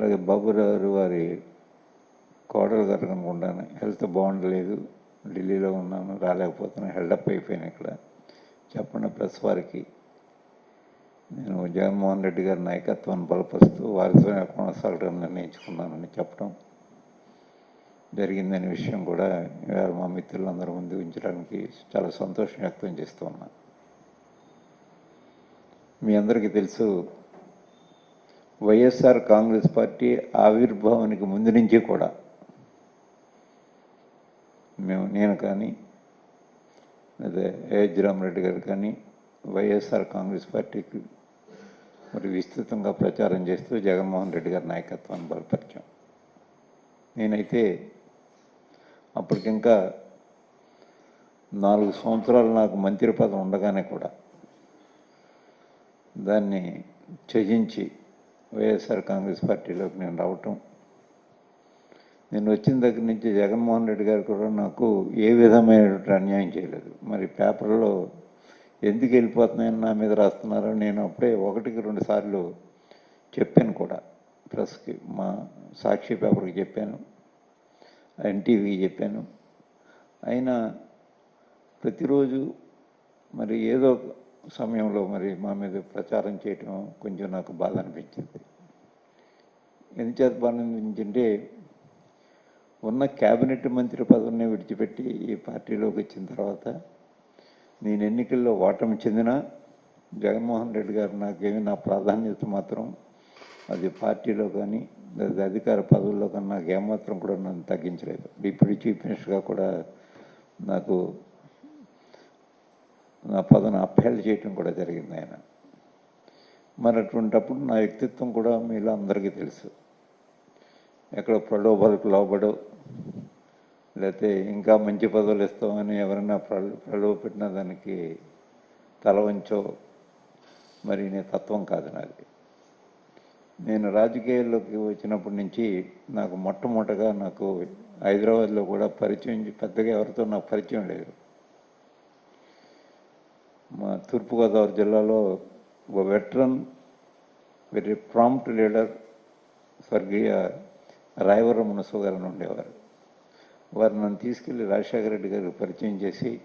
అలాగే బాబురావు వారి కోడలు గారు హెల్త్ బాగుండలేదు. ఢిల్లీలో ఉన్నాను. రాలేకపోతున్నాను హెల్డప్ అయిపోయాను ఇక్కడ. చెప్పండి ప్లస్ వారికి. నేను జగన్మోహన్ రెడ్డి గారి నాయకత్వాన్ని బలపరుస్తూ వారితో కొనసాగడం నిర్ణయించుకున్నానని చెప్పడం జరిగిందనే విషయం కూడా ఇవాళ మా మిత్రులందరూ ముందు ఉంచడానికి చాలా సంతోషం వ్యక్తం చేస్తూ ఉన్నా మీ అందరికీ తెలుసు వైఎస్ఆర్ కాంగ్రెస్ పార్టీ ఆవిర్భావానికి ముందు నుంచి కూడా మేము నేను కానీ అదే ఏహెచ్ రామరెడ్డి గారు కానీ వైఎస్ఆర్ కాంగ్రెస్ పార్టీకి మరి విస్తృతంగా ప్రచారం చేస్తూ జగన్మోహన్ రెడ్డి గారి నాయకత్వాన్ని బలపరిచాం. నేనైతే అప్పటికింకా నాలుగు సంవత్సరాలు నాకు మంత్రి పదం ఉండగానే కూడా దాన్ని త్యజించి వైఎస్ఆర్ కాంగ్రెస్ పార్టీలోకి నేను రావటం. నేను వచ్చిన దగ్గర నుంచి జగన్మోహన్ రెడ్డి గారు కూడా నాకు ఏ విధమైన అన్యాయం చేయలేదు. మరి పేపర్లో ఎందుకు వెళ్ళిపోతున్నాయని నా మీద రాస్తున్నారో నేను అప్పుడే ఒకటికి రెండు సార్లు చెప్పాను కూడా. ప్రెస్కి మా సాక్షి పేపర్కి చెప్పాను. ఎన్టీవీకి చెప్పాను. అయినా ప్రతిరోజు మరి ఏదో ఒక సమయంలో మరి మా మీద ప్రచారం చేయటం కొంచెం నాకు బాధ అనిపించింది. ఎందుచేత బాధ ఉన్న క్యాబినెట్ మంత్రి పదవిని విడిచిపెట్టి ఈ పార్టీలోకి వచ్చిన తర్వాత నేను ఎన్నికల్లో ఓటమి చెందిన జగన్మోహన్ రెడ్డి గారు నాకేమి నా ప్రాధాన్యత మాత్రం అది పార్టీలో కానీ లేదా అధికార పదవుల్లో కానీ నాకు ఏమాత్రం కూడా నన్ను తగ్గించలేదు. డిప్యూటీ చీఫ్ మినిస్టర్గా కూడా నాకు నా పదవిని అప్పహేళ చేయటం కూడా జరిగింది ఆయన. మరి అటువంటప్పుడు నా వ్యక్తిత్వం కూడా మీలో అందరికీ తెలుసు. ఎక్కడ ప్రలోభాలకు లోబడు. లేకపోతే ఇంకా మంచి పదవులు ఇస్తామని ఎవరైనా ప్ర ప్రలోభ పెట్టిన దానికి తల వంచో. మరి నీ తత్వం కాదు నాది. నేను రాజకీయాల్లోకి వచ్చినప్పటి నుంచి నాకు మొట్టమొదటగా నాకు హైదరాబాద్లో కూడా పరిచయం పెద్దగా ఎవరితో నాకు పరిచయం లేదు. మా తూర్పుగోదావరి జిల్లాలో ఒక వెటరన్ వెరీ ప్రాంప్ట్ లీడర్ స్వర్గీయ రాయవరం మునసు గారు ఉండేవారు. వారు నన్ను తీసుకెళ్ళి రాజశేఖర రెడ్డి గారికి పరిచయం చేసి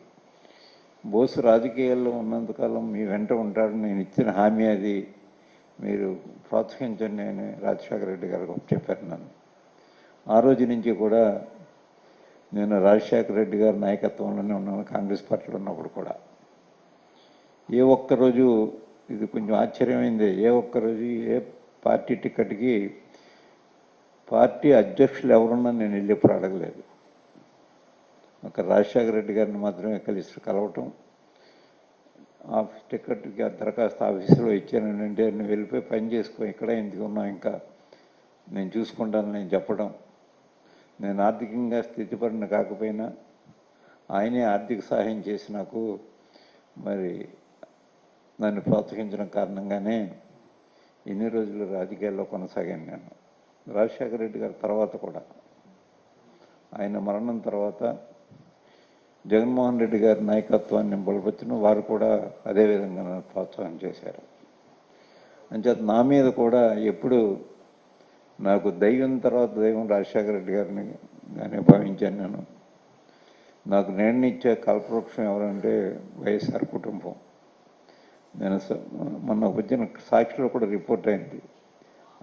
బోసు రాజకీయాల్లో ఉన్నంతకాలం మీ వెంట ఉంటాడు నేను ఇచ్చిన హామీ అది మీరు ప్రోత్సహించండి అని రాజశేఖర రెడ్డి గారికి చెప్పారు నన్ను. ఆ రోజు నుంచి కూడా నేను రాజశేఖర రెడ్డి గారి నాయకత్వంలోనే ఉన్నాను కాంగ్రెస్ పార్టీలో ఉన్నప్పుడు కూడా. ఏ ఒక్కరోజు ఇది కొంచెం ఆశ్చర్యమైంది ఏ ఒక్కరోజు ఏ పార్టీ టికెట్కి పార్టీ అధ్యక్షులు ఎవరున్నా నేను వెళ్ళి ఎప్పుడు అడగలేదు. ఒక రాజశేఖర రెడ్డి గారిని మాత్రమే కలిసి కలవటం ఆఫీస్ టికెట్కి ఆ దరఖాస్తు ఆఫీసులో ఇచ్చానంటే నేను వెళ్ళిపోయి పని చేసుకో ఇక్కడ ఎందుకు ఉన్నావు ఇంకా నేను చూసుకుంటాను నేను చెప్పడం. నేను ఆర్థికంగా స్థితిపడిన కాకపోయినా ఆయనే ఆర్థిక సహాయం చేసి నాకు మరి నన్ను ప్రోత్సహించడం కారణంగానే ఎన్ని రోజులు రాజకీయాల్లో కొనసాగాను నేను. రాజశేఖర రెడ్డి గారి తర్వాత కూడా. ఆయన మరణం తర్వాత జగన్మోహన్ రెడ్డి గారి నాయకత్వాన్ని బలపరిచిన వారు కూడా అదేవిధంగా నన్ను ప్రోత్సాహం చేశారు. అంచేత నా మీద కూడా ఎప్పుడు నాకు దైవం తర్వాత దైవం రాజశేఖర రెడ్డి గారిని గానే భావించాను నేను. నాకు నేర్నిచ్చే కల్పవృక్షం ఎవరంటే వైఎస్ఆర్ కుటుంబం. నేను స- మొన్న వచ్చిన సాక్షిలో కూడా రిపోర్ట్ అయింది.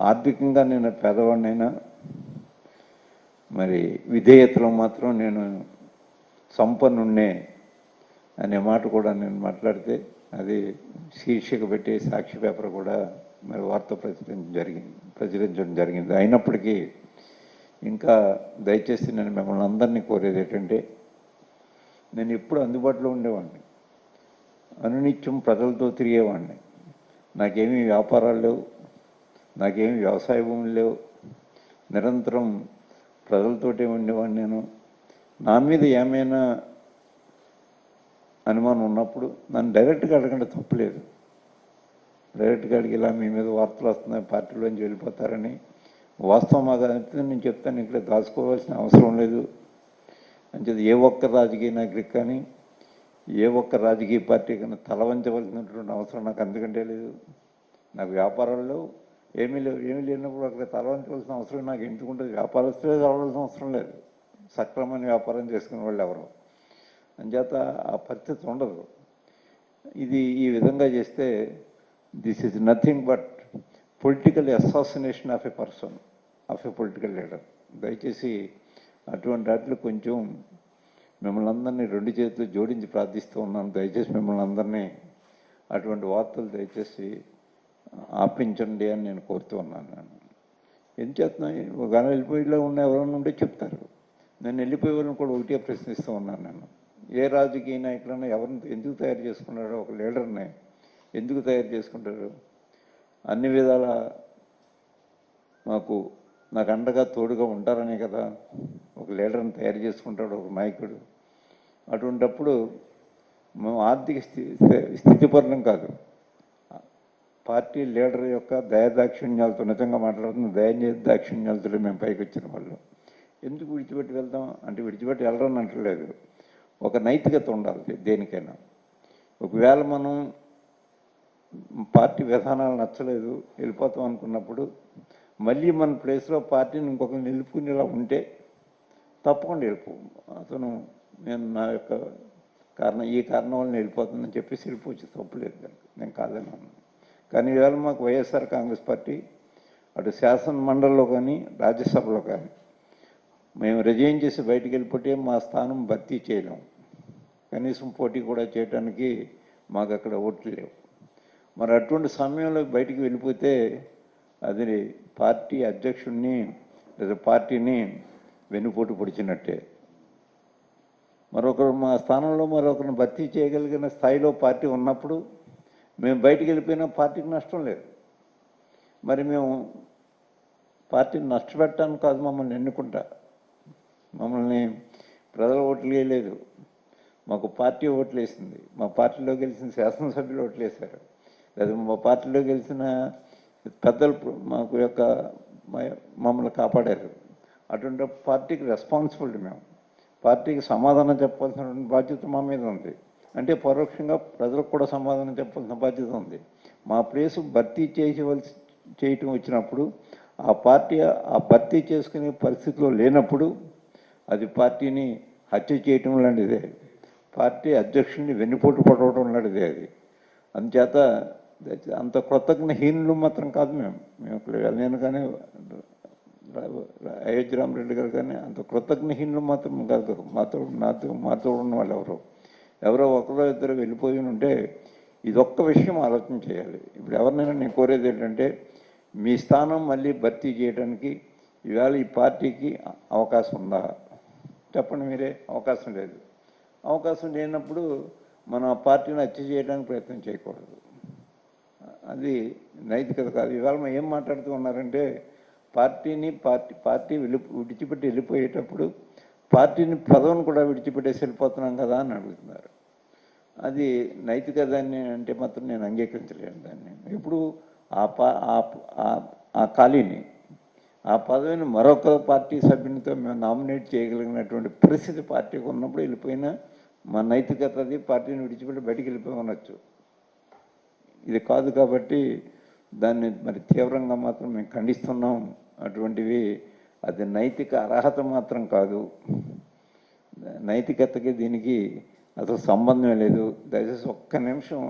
ఆర్థికంగా నేను పేదవాడినైనా మరి విధేయతలో మాత్రం నేను సంపన్నుండే అనే మాట కూడా నేను మాట్లాడితే అది శీర్షిక పెట్టి సాక్షి పేపర్ కూడా మరి వార్త ప్రచురించడం జరిగింది ప్రచురించడం జరిగింది. అయినప్పటికీ ఇంకా దయచేసి నేను మిమ్మల్ని అందరినీ కోరేది ఏంటంటే నేను ఎప్పుడు అందుబాటులో ఉండేవాడిని. అనునిత్యం ప్రజలతో తిరిగేవాడిని. నాకేమీ వ్యాపారాలు లేవు. నాకేమీ వ్యవసాయ భూములు లేవు. నిరంతరం ప్రజలతోటే ఉండేవాడిని నేను. నా మీద ఏమైనా అనుమానం ఉన్నప్పుడు నన్ను డైరెక్ట్గా అడగండి తప్పలేదు. డైరెక్ట్గా అడిగి ఇలా మీ మీద వార్తలు వస్తున్నాయి పార్టీలోంచి వెళ్ళిపోతారని. వాస్తవం మాకు నేను చెప్తాను ఇక్కడ దాచుకోవాల్సిన అవసరం లేదు. అంచేది ఏ ఒక్క రాజకీయ నాయకుడికి కానీ ఏ ఒక్క రాజకీయ పార్టీ కన్నా తల వంచవలసినటువంటి అవసరం నాకు అందుకంటే లేదు. నాకు వ్యాపారాలు లేవు. ఏమీ లేవు ఏమీ లేనప్పుడు అక్కడ తలవంచవలసిన అవసరం నాకు ఎందుకు ఉంటుంది? వ్యాపారస్తులే తలవాల్సిన అవసరం లేదు. సక్రమమైన వ్యాపారం చేసుకునే వాళ్ళు ఎవరు? అంచేత ఆ పరిస్థితి ఉండదు. ఇది ఈ విధంగా చేస్తే this is nothing but political assassination of a person of a political leader. దయచేసి అటువంటి వాటిలో కొంచెం మిమ్మల్ని అందరినీ రెండు చేతులు జోడించి ప్రార్థిస్తూ ఉన్నాను. దయచేసి మిమ్మల్ని అందరినీ అటువంటి వార్తలు దయచేసి ఆపించండి అని నేను కోరుతూ ఉన్నాను నేను. ఏం చేస్తున్నాయి? ఒకవేళ వెళ్ళిపోయిలో ఉన్న ఎవరైనా ఉంటే చెప్తారు. నేను వెళ్ళిపోయే వాళ్ళని కూడా ఒకటే ప్రశ్నిస్తూ ఉన్నాను నేను. ఏ రాజకీయ నాయకులైనా ఎవరిని ఎందుకు తయారు చేసుకున్నారో ఒక లీడర్ని ఎందుకు తయారు చేసుకుంటారు? అన్ని విధాల మాకు నాకు అండగా తోడుగా ఉంటారనే కదా. ఒక లీడర్ని తయారు చేసుకుంటాడు ఒక నాయకుడు. అటువంటప్పుడు మేము ఆర్థిక స్థితి స్థితిపరణం కాదు. పార్టీ లీడర్ యొక్క దయదాక్షిణ్యాలతో నిజంగా మాట్లాడుతున్న దయ దాక్షిణ్యాలతో మేము పైకి వచ్చిన వాళ్ళు. ఎందుకు విడిచిపెట్టి వెళ్దాం? అంటే విడిచిపెట్టి వెళ్ళరని అంటలేదు. ఒక నైతికత ఉండాలి దేనికైనా. ఒకవేళ మనం పార్టీ విధానాలు నచ్చలేదు వెళ్ళిపోతాం అనుకున్నప్పుడు మళ్ళీ మన ప్లేస్లో పార్టీని ఇంకొకరిని నిలుపుకునేలా ఉంటే తప్పకుండా వెళ్ళిపో. అతను నేను నా యొక్క కారణం ఈ కారణం వల్ల వెళ్ళిపోతుందని చెప్పేసి వెళ్ళిపోవచ్చు. తప్పులేదు దానికి నేను కాదని అన్నాను కానీ ఇవాళ మాకు వైఎస్ఆర్ కాంగ్రెస్ పార్టీ అటు శాసన మండలిలో కానీ రాజ్యసభలో కానీ మేము రిజైన్ చేసి బయటికి వెళ్ళిపోతే మా స్థానం భర్తీ చేయలేం. కనీసం పోటీ కూడా చేయడానికి మాకు అక్కడ ఓట్లు లేవు. మరి అటువంటి సమయంలో బయటికి వెళ్ళిపోతే అది పార్టీ అధ్యక్షుడిని లేదా పార్టీని వెన్నుపోటు పొడిచినట్టే. మరొకరు మా స్థానంలో మరొకరిని భర్తీ చేయగలిగిన స్థాయిలో పార్టీ ఉన్నప్పుడు మేము బయటికి వెళ్ళిపోయినా పార్టీకి నష్టం లేదు. మరి మేము పార్టీని నష్టపెట్టాను కాదు మమ్మల్ని ఎన్నుకుంటా. మమ్మల్ని ప్రజల ఓట్లు వేయలేదు. మాకు పార్టీ ఓట్లు వేసింది. మా పార్టీలో గెలిచిన శాసనసభ్యులు ఓట్లు వేశారు. లేదా మా పార్టీలో గెలిచిన పెద్దలు మాకు యొక్క మమ్మల్ని కాపాడారు. అటువంటి పార్టీకి రెస్పాన్సిబిలిటీ మేము. పార్టీకి సమాధానం చెప్పాల్సిన బాధ్యత మా మీద ఉంది. అంటే పరోక్షంగా ప్రజలకు కూడా సమాధానం చెప్పాల్సిన బాధ్యత ఉంది. మా ప్లేసు భర్తీ చేయవలసి చేయటం వచ్చినప్పుడు ఆ పార్టీ ఆ భర్తీ చేసుకునే పరిస్థితిలో లేనప్పుడు అది పార్టీని హత్య చేయటం లాంటిదే. పార్టీ అధ్యక్షుడిని వెన్నుపోటు పడవడం లాంటిదే అది. అందుచేత అంత కృతజ్ఞహీనులు మాత్రం కాదు మేము. మేము ఇక్కడ నేను కానీ అయోధ్య రామరెడ్డి గారు కానీ అంత కృతజ్ఞహీనులు మాత్రం కాదు. మాతో నాతో మాతో ఉన్న వాళ్ళు ఎవరు? ఎవరో ఒకరో ఇద్దరు వెళ్ళిపోయి ఉంటే ఇదొక్క విషయం ఆలోచన చేయాలి. ఇప్పుడు ఎవరినైనా నేను కోరేది ఏంటంటే మీ స్థానం మళ్ళీ భర్తీ చేయడానికి ఇవాళ ఈ పార్టీకి అవకాశం ఉందా? చెప్పండి మీరే. అవకాశం లేదు. అవకాశం లేనప్పుడు మన ఆ పార్టీని హత్య చేయడానికి ప్రయత్నం చేయకూడదు. అది నైతికత కాదు. ఇవాళ మనం ఏం మాట్లాడుతూ ఉన్నారంటే పార్టీని పార్టీ పార్టీ వెళ్ళి విడిచిపెట్టి వెళ్ళిపోయేటప్పుడు పార్టీని పదవిని కూడా విడిచిపెట్టేసి వెళ్ళిపోతున్నాం కదా అని అడుగుతున్నారు. అది నైతిక దాన్ని అంటే మాత్రం నేను అంగీకరించలేను దాన్ని. ఇప్పుడు ఆ పా ఆ- ఆ- ఖాళీని ఆ పదవిని మరొక పార్టీ సభ్యునితో మేము నామినేట్ చేయగలిగినటువంటి పరిస్థితి పార్టీకి ఉన్నప్పుడు వెళ్ళిపోయినా మా నైతికత అది పార్టీని విడిచిపెట్టి బయటికి వెళ్ళిపోయి ఇది కాదు కాబట్టి దాన్ని మరి తీవ్రంగా మాత్రం మేము ఖండిస్తున్నాం. అటువంటివి అది నైతిక అర్హత మాత్రం కాదు. నైతికతకి దీనికి అసలు సంబంధమే లేదు. దయచేసి ఒక్క నిమిషం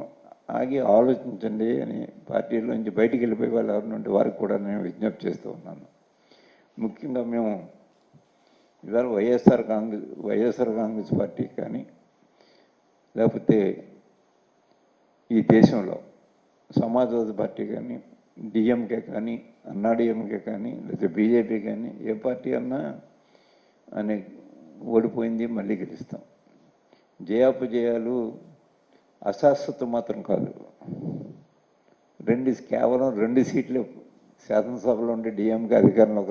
ఆగి ఆలోచించండి అని పార్టీలోంచి బయటికి వెళ్ళిపోయే వాళ్ళు ఎవరి నుండి వారికి కూడా నేను విజ్ఞప్తి చేస్తూ ఉన్నాను. ముఖ్యంగా మేము ఇవాళ YSR Congress YSR Congress party కానీ లేకపోతే ఈ దేశంలో సమాజ్వాదీ పార్టీ కానీ డిఎంకే కానీ అన్నాడీఎంకే కానీ లేదా బీజేపీ కానీ ఏ పార్టీ అన్నా అని ఓడిపోయింది మళ్ళీ గెలుస్తాం. జయాపజయాలు అశాశ్వతం మాత్రం కాదు. రెండు కేవలం రెండు సీట్లు శాసనసభలో ఉండే డిఎంకే అధికారంలోకి